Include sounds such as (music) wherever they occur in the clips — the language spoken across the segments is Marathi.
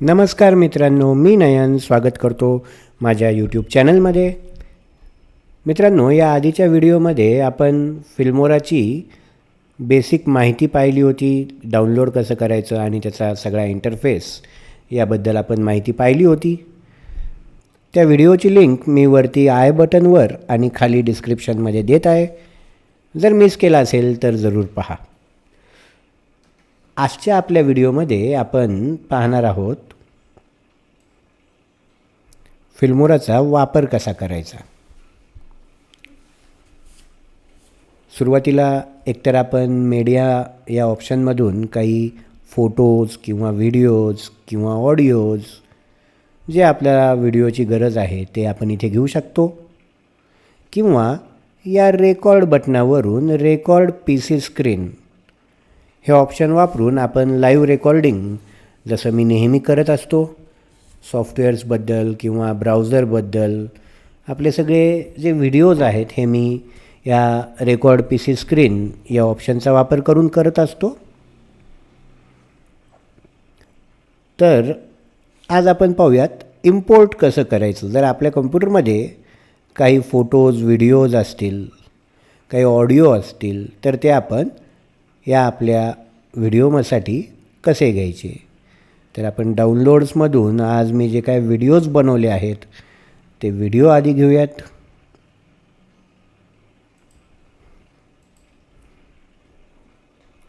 नमस्कार मित्रांनो मी नयन स्वागत करतो माझ्या यूट्यूब चॅनलमध्ये मित्रांनो या आधीच्या व्हिडिओमध्ये आपण फिल्मोराची बेसिक माहिती पाहिली होती डाउनलोड कसं करायचं आणि त्याचा सगळा इंटरफेस याबद्दल आपण माहिती पाहिली होती. त्या व्हिडिओची लिंक मी वरती आय बटनवर आणि खाली डिस्क्रिप्शनमध्ये देत आहे. जर मिस केला असेल तर जरूर पहा. आजच्या आपल्या व्हिडिओमध्ये आपण पाहणार आहोत फिल्मोराचा वापर कसा करायचा? सुरुवातीला एकतर आपण मीडिया या ऑप्शनमधून काही फोटोज किंवा व्हिडिओज किंवा ऑडिओज जे आपल्याला व्हिडिओची गरज आहे ते आपण इथे घेऊ शकतो. किंवा या रेकॉर्ड बटनावरून रेकॉर्ड पी सी स्क्रीन हे ऑप्शन वापरून आपण लाईव्ह रेकॉर्डिंग जसं मी नेहमी करत असतो. सॉफ्टवेअर्सबद्दल किंवा ब्राउझरबद्दल आपले सगळे जे व्हिडिओज आहेत हे मी या रेकॉर्ड पी सी स्क्रीन या ऑप्शनचा वापर करून करत असतो. तर आज आपण पाहूयात इम्पोर्ट कसं करायचं. जर आपल्या कम्प्युटरमध्ये काही फोटोज व्हिडिओज असतील काही ऑडिओ असतील तर ते आपण या आपल्या व्हिडिओमध्ये कसे घ्यायचे? तर आपण डाउनलोड्समधून आज मी जे काय व्हिडिओज बनवले आहेत ते व्हिडिओ आधी घेऊयात.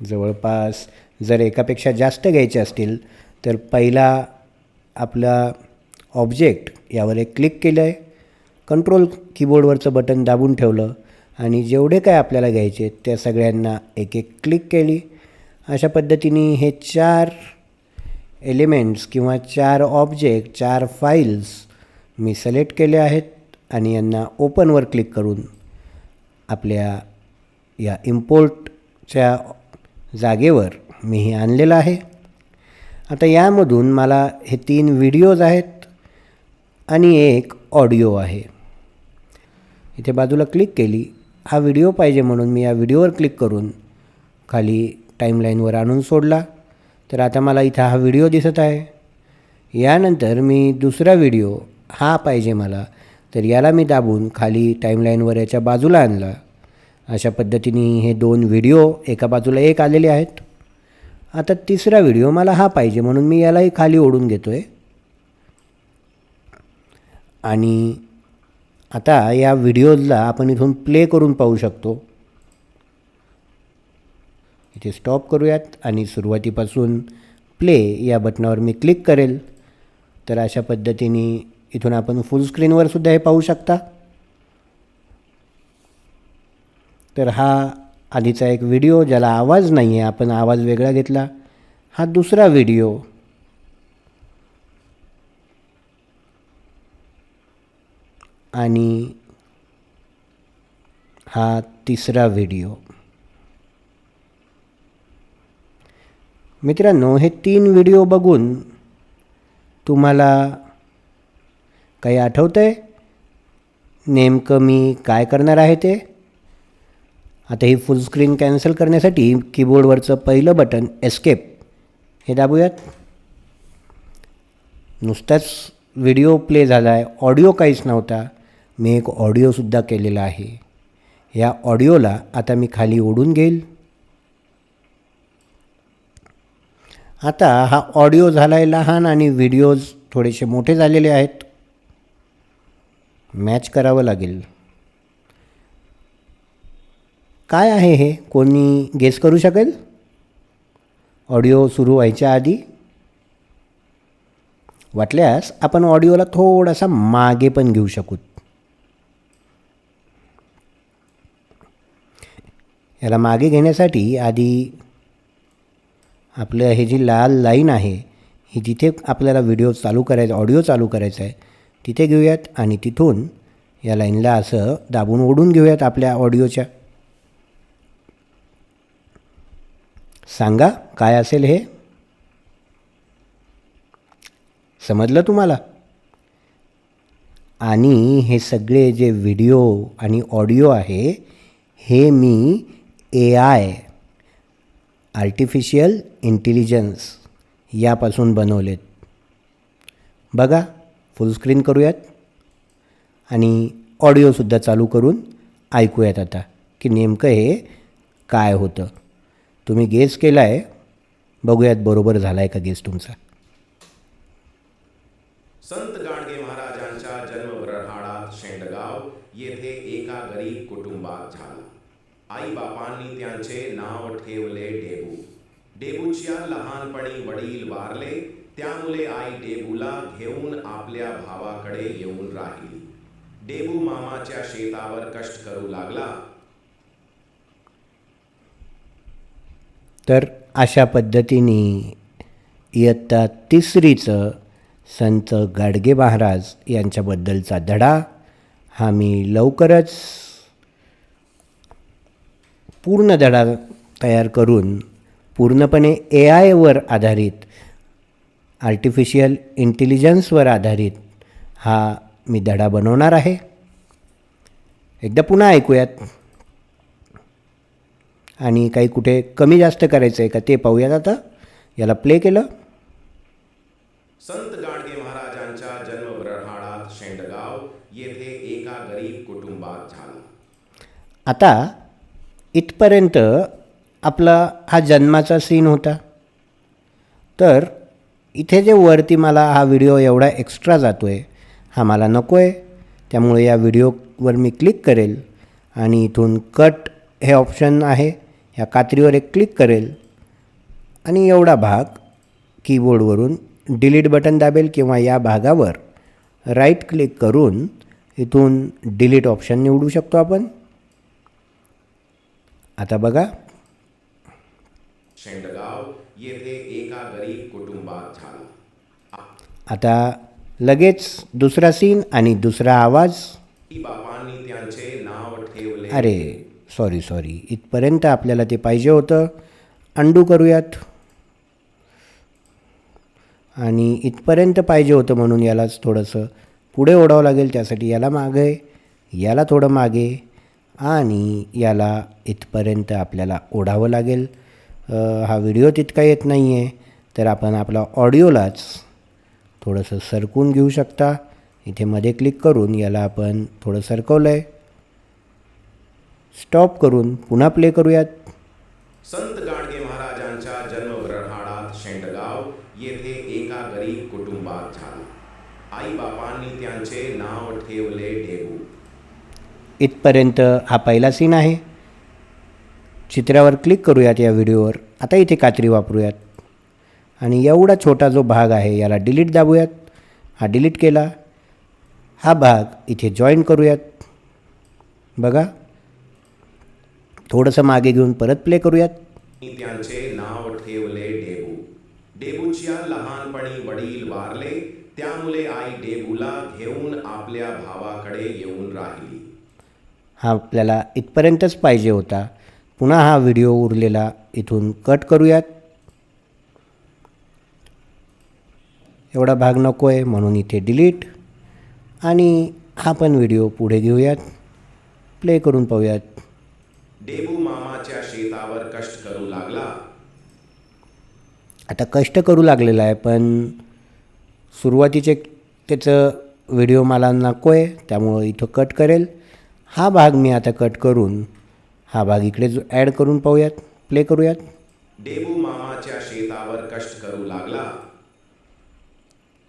जवळपास जर एकापेक्षा जास्त घ्यायचे असतील तर पहिला आपला ऑब्जेक्ट यावर एक क्लिक केलं आहे कंट्रोल कीबोर्डवरचं बटन दाबून ठेवलं आणि जेवढे काय आपल्याला घ्यायचे त्या सगळ्यांना एक एक क्लिक केली. अशा पद्धतीने हे चार एलिमेंट्स किंवा चार ऑब्जेक्ट चार फाईल्स मी सिलेक्ट केले आहेत आणि यांना ओपनवर क्लिक करून आपल्या या इम्पोर्टच्या जागेवर मी हे आणलेलं आहे. आता यामधून मला हे तीन व्हिडिओज आहेत आणि एक ऑडिओ आहे. इथे बाजूला क्लिक केली. हा व्हिडिओ पाहिजे म्हणून मी या व्हिडिओवर क्लिक करून खाली टाईमलाईनवर आणून सोडला. तर आता मला इथं हा व्हिडिओ दिसत आहे. यानंतर मी दुसरा व्हिडिओ हा पाहिजे मला. तर याला मी दाबून खाली टाईमलाईनवर याच्या बाजूला आणला. अशा पद्धतीने हे दोन व्हिडिओ एका बाजूला एक आलेले आहेत. आता तिसरा व्हिडिओ मला हा पाहिजे म्हणून मी यालाही खाली ओढून घेतो आहे आणि आता या व्हिडिओजला आपण इथून प्ले करून पाहू शकतो. इथे स्टॉप करूयात आणि सुरुवातीपासून प्ले या बटनावर मी क्लिक करेल. तर अशा पद्धतीने इथून आपण फुल स्क्रीनवर सुद्धा हे पाहू शकता. तर हा आधीचा एक व्हिडिओ ज्याला आवाज नाही आहे आपण आवाज वेगळा घेतला. हा दुसरा व्हिडिओ आणि हा तिसरा व्हिडिओ मित्रांनो हे तीन व्हिडिओ बघून तुम्हाला काही आठवतं आहे नेमकं मी काय करणार आहे ते? आता ही फुल स्क्रीन कॅन्सल करण्यासाठी कीबोर्डवरचं पहिलं बटन एस्केप हे दाबूयात. नुसताच व्हिडिओ प्ले झाला आहे ऑडिओ काहीच नव्हता. मी एक ऑडिओसुद्धा केलेला आहे. या ऑडिओला आता मी खाली ओढून घेईल. आता हा ऑडिओ झाला आहे लहान आणि व्हिडिओज थोडेसे मोठे झालेले आहेत. मॅच करावं लागेल. काय आहे हे? कोणी गेस करू शकेल? ऑडिओ सुरू व्हायच्या आधी? वाटल्यास आपण ऑडिओला थोडासा मागे पण घेऊ शकू. याला मागे घेण्यासाठी आधी आपलं हे जी लाल लाईन आहे ही जिथे आपल्याला व्हिडिओ चालू करायचा ऑडिओ चालू करायचा आहे तिथे घेऊयात आणि तिथून या लाईनला असं दाबून ओढून घेऊयात आपल्या ऑडिओच्या सांगा काय असेल हे? समजलं तुम्हाला? आणि हे सगळे जे व्हिडिओ आणि ऑडिओ आहे हे मी ए आय आर्टिफिशियल इंटेलिजन्स यापासून बनवलेत. बघा फुल स्क्रीन करूयात आणि ऑडिओसुद्धा चालू करून ऐकूयात आता की नेमकं हे काय होतं. तुम्ही गेस केला आहे बघूयात बरोबर झाला आहे का गेस तुमचा. संत गाडगे महाराजांचा जन्म वरहाळा शेंडगाव येथे एका गरीब कुटुंबात आई बापांनी त्यांचे नाव ठेवले डेबू. डेबूच्या लहानपणी वडील वारले त्यामुळे आई डेबूला घेऊन आपल्या भावाकडे येऊन राहिली. डेबू मामाच्या शेतावर कष्ट करू लागला. तर अशा पद्धतीने इयत्ता तिसरीचं संत गाडगे महाराज यांच्याबद्दलचा धडा हा मी लवकरच पूर्ण धडा तयार करून पूर्णपणे ए आयवर आधारित आर्टिफिशियल इंटेलिजन्सवर आधारित हा मी धडा बनवणार आहे. एकदा पुन्हा ऐकूयात. आणि काही कुठे कमी जास्त करायचं आहे का ते पाहूयात आता. याला प्ले केलं. संत गाडगे महाराजांचा जन्म शेंडगाव येथे एका गरीब कुटुंबात झाला. आता इथपर्यंत आपला हा जन्माचा सीन होता. तर इथे जे वरती मला हा व्हिडिओ एवढा एक्स्ट्रा जातो आहे हा मला नको आहे त्यामुळे या व्हिडिओवर मी क्लिक करेल आणि इथून कट हे ऑप्शन आहे. या कात्रीवर एक क्लिक करेल. आणि एवढा भाग कीबोर्डवरून डिलीट बटन दाबेल किंवा या भागावर राईट क्लिक करून इथून डिलीट ऑप्शन निवडू शकतो आपण. आता बघा. शेंडगाव येथे एका गरीब कुटुंबात झाला. आता लगेच दुसरा सीन आणि दुसरा आवाज. त्यांचे नाव ठेवले. अरे सॉरी सॉरी इथपर्यंत आपल्याला ते पाहिजे होतं. अंडू करूयात. आणि इथपर्यंत पाहिजे होतं म्हणून यालाच थोडंसं पुढे ओढावं लागेल त्यासाठी याला मागे याला थोडं मागे. आणि याला इथपर्यंत आपल्याला ओढावं लागेल. हा व्हिडिओ तितका येत नाही आहे तर आपण आपला ऑडिओलाच थोडंसं सरकून घेऊ शकता. इथे मध्ये क्लिक करून याला आपण थोडं सरकवलं आहे स्टॉप करून पुन्हा प्ले करूयात. संत गाणगे महाराजांच्या जन्म वरहाळात शेंडगाव येथे एका गरीब कुटुंबात झाला आई बापांनी त्यांचे नाव ठेवले डेबू इथपर्यंत हा पहिला सीन आहे. चित्रावर क्लिक करूयात या व्हिडिओवर आता इथे कात्री वापरूयात. आणि एवढा छोटा जो भाग आहे याला डिलीट दाबूयात. हा डिलीट केला. हा भाग इथे जॉईन करूयात. बघा. थोडंसं मागे घेऊन परत प्ले करूयात. त्यांचे नाव ठेवले डेबू. डेबूच्या लहानपणी वडील वारले त्यामुळे आई डेबूला घेऊन आपल्या भावाकडे येऊन राहिली. हा आपल्याला इथपर्यंतच पाहिजे होता. पुन्हा हा व्हिडिओ उरलेला इथून कट करूयात. एवढा भाग नको आहे म्हणून इथे डिलीट आणि हा पण व्हिडिओ पुढे घेऊयात. प्ले करून पाहूयात. डेबू मामाच्या शेतावर कष्ट करू लागला. आता कष्ट करू लागलेला आहे पण सुरुवातीचे त्याचं व्हिडिओ मला नको आहे त्यामुळं इथं कट करेल. हा भाग मी आता कट करून हा भाग इकडे जो ॲड करून पाहूयात प्ले करूयात. डेबू मामाच्या शेतावर कष्ट करू लागला.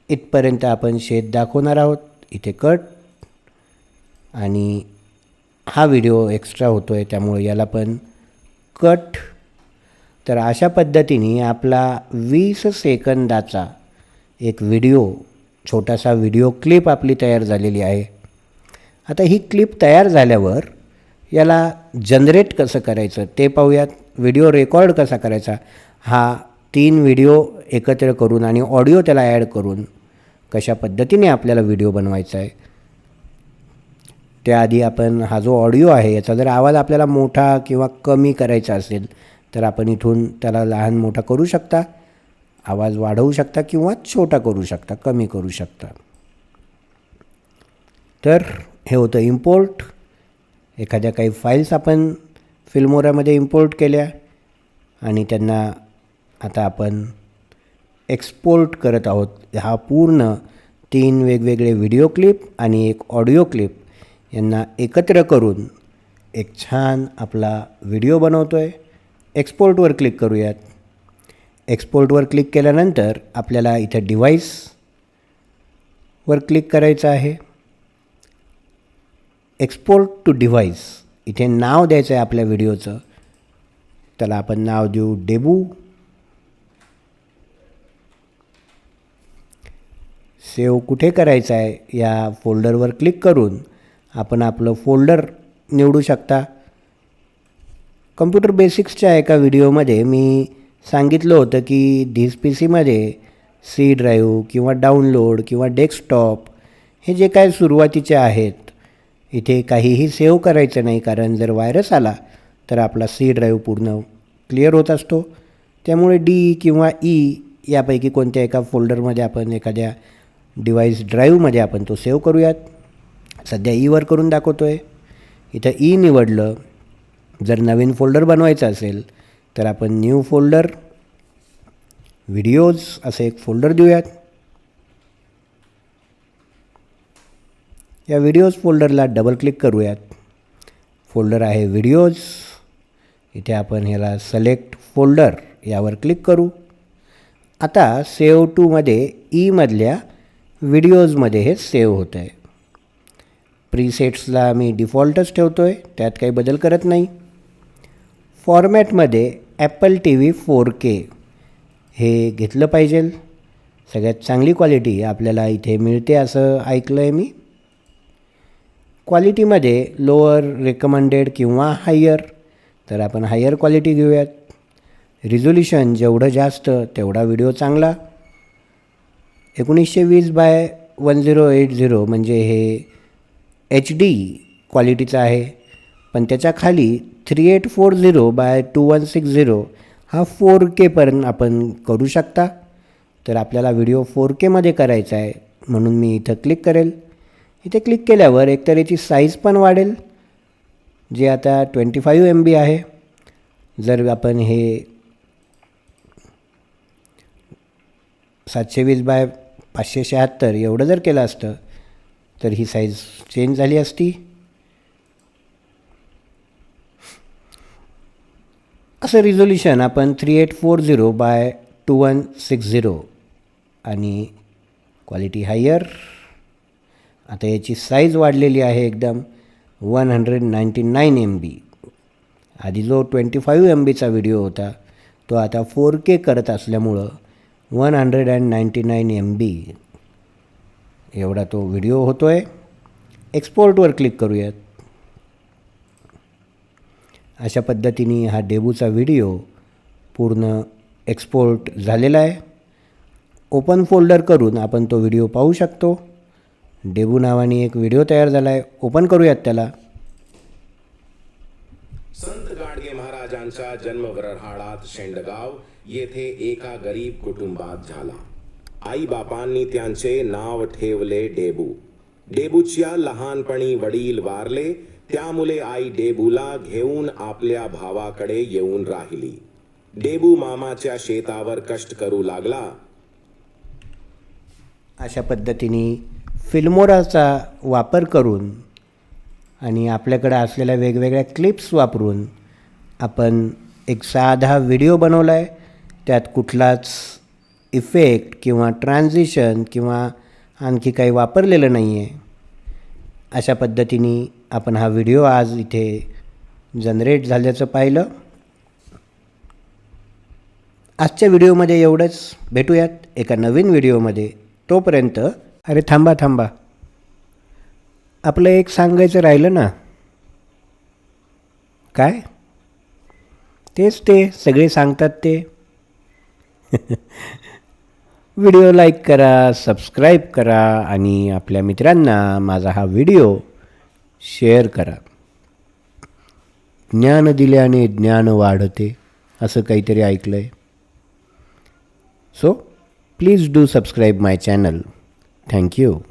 इथपर्यंत आपण शेत दाखवणार आहोत. इथे कट. आणि हा व्हिडिओ एक्स्ट्रा होतो आहे त्यामुळे याला पण कट. तर अशा पद्धतीने आपला वीस सेकंदाचा एक व्हिडिओ छोटासा व्हिडिओ क्लिप आपली तयार झालेली आहे. आता ही क्लिप तयार झाल्यावर याला जनरेट कसं करायचं ते पाहूयात. व्हिडिओ रेकॉर्ड कसा करायचा? हा तीन व्हिडिओ एकत्र करून आणि ऑडिओ त्याला ॲड करून कशा पद्धतीने आपल्याला व्हिडिओ बनवायचा आहे. त्याआधी आपण हा जो ऑडिओ आहे याचा जर आवाज आपल्याला मोठा किंवा कमी करायचा असेल तर आपण इथून त्याला लहान मोठा करू शकता. आवाज वाढवू शकता किंवा छोटा करू शकता कमी करू शकता. तर हे होतं इम्पोर्ट एखाद्या काही फाईल्स आपण फिल्मोरामध्ये इम्पोर्ट केल्या आणि त्यांना आता आपण एक्सपोर्ट करत आहोत. हा पूर्ण तीन वेगवेगळे व्हिडिओ क्लिप आणि एक ऑडिओ क्लिप यांना एकत्र करून एक छान आपला व्हिडिओ बनवतो आहे एक्सपोर्टवर क्लिक करूयात. एक्सपोर्टवर क्लिक केल्यानंतर आपल्याला इथं डिव्हाइसवर क्लिक करायचं आहे. एक्सपोर्ट टू डिव्हाइस इथे नाव द्यायचं आहे आपल्या व्हिडिओचं. त्याला आपण नाव देऊ डेबू. सेव्ह कुठे करायचं आहे या फोल्डरवर क्लिक करून आपण आपलं फोल्डर निवडू शकता. कम्प्युटर बेसिक्सच्या एका व्हिडिओमध्ये मी सांगितलं होतं की धीस पी सीमध्ये सी ड्राईव्ह किंवा डाउनलोड किंवा डेस्कटॉप हे जे काय सुरुवातीचे आहेत इथे काहीही सेव्ह करायचं नाही कारण जर व्हायरस आला तर आपला सी ड्राईव्ह पूर्ण क्लिअर होत असतो. त्यामुळे डी किंवा ई यापैकी कोणत्या एका फोल्डरमध्ये आपण एखाद्या डिव्हाइस ड्राईव्हमध्ये आपण तो सेव्ह करूयात. सध्या ईवर करून दाखवतो आहे इथं ई निवडलं जर नवीन फोल्डर बनवायचं असेल तर आपण न्यू फोल्डर व्हिडिओज असं एक फोल्डर देऊयात. या व्हिडिओज फोल्डरला डबल क्लिक करूयात. फोल्डर आहे व्हिडिओज इथे आपण ह्याला सलेक्ट फोल्डर यावर क्लिक करू. आता सेव्ह टूमध्ये ईमधल्या e व्हिडिओजमध्ये हे सेव्ह होतं आहे प्रीसेट्सला मी डिफॉल्टच ठेवतो आहे त्यात काही बदल करत नाही. फॉर्मॅटमध्ये Apple T V four K हे घेतलं पाहिजे सगळ्यात चांगली क्वालिटी आपल्याला इथे मिळते असं ऐकलं आहे मी. क्वालिटीमध्ये लोअर रेकमेंडेड किंवा हायर तर आपण हायर क्वालिटी घेऊयात. रिझोल्युशन जेवढं जास्त तेवढा व्हिडिओ चांगला. एकोणीसशे वीस by one zero eight zero म्हणजे हे एच डी क्वालिटीचं आहे. पण त्याच्याखाली three eight four zero by two one six zero हा फोर केपर्यंत आपण करू शकता. तर आपल्याला व्हिडिओ फोर केमध्ये करायचा आहे म्हणून मी इथं क्लिक करेल. इथे क्लिक केल्यावर एकतर याची साईज पण वाढेल जे आता ट्वेंटी फाईव्ह एम बी आहे. जर आपण हे सातशे वीस बाय पाचशे शहात्तर एवढं जर केलं असतं तर ही साईज चेंज झाली असती. असं रिझोल्युशन आपण three eight four zero by two one six zero आणि क्वालिटी हायर आता याची साईज वाढलेली आहे एकदम. One hundred ninety nine M B आधी जो ट्वेंटी फाईव्ह एम बीचा व्हिडिओ होता तो आता फोर के करत असल्यामुळं one hundred and ninety nine M B एवढा तो व्हिडिओ होतो आहे एक्सपोर्टवर क्लिक करूयात. अशा पद्धतीने हा डेबूचा व्हिडिओ पूर्ण एक्सपोर्ट झालेला आहे. ओपन फोल्डर करून आपण तो व्हिडिओ पाहू शकतो. डेबू नावाने एक व्हिडिओ तयार झाला आहे ओपन करूयात त्याला. संत गाडगे महाराजांचा जन्म वरहाडात शेंडगाव येथे एका गरीब कुटुंबात झाला. आई बापांनी त्यांचे नाव ठेवले डेबू. डेबूच्या लहानपणी वडील वारले त्यामुळे आई डेबूला घेऊन आपल्या भावाकडे येऊन राहिली. डेबू मामाच्या शेतावर कष्ट करू लागला. अशा पद्धतीने फिल्मोराचा वापर करून आणि आपल्याकडं असलेल्या वेगवेगळ्या क्लिप्स वापरून आपण एक साधा व्हिडिओ बनवला आहे त्यात कुठलाच इफेक्ट किंवा ट्रान्झिशन किंवा आणखी काही वापरलेलं नाही आहे अशा पद्धतीने आपण हा व्हिडिओ आज इथे जनरेट झाल्याचं पाहिलं. आजच्या व्हिडिओमध्ये एवढंच. भेटूयात एका नवीन व्हिडिओमध्ये तोपर्यंत अरे थांबा थांबा. आपलं एक सांगायचं राहिलं ना. काय? तेच ते सगळे सांगतात ते. (laughs) व्हिडिओ लाईक करा सबस्क्राईब करा आणि आपल्या मित्रांना माझा हा व्हिडिओ शेअर करा. ज्ञान दिल्याने ज्ञान वाढते असं काहीतरी ऐकलं आहे so please do subscribe my channel Thank you.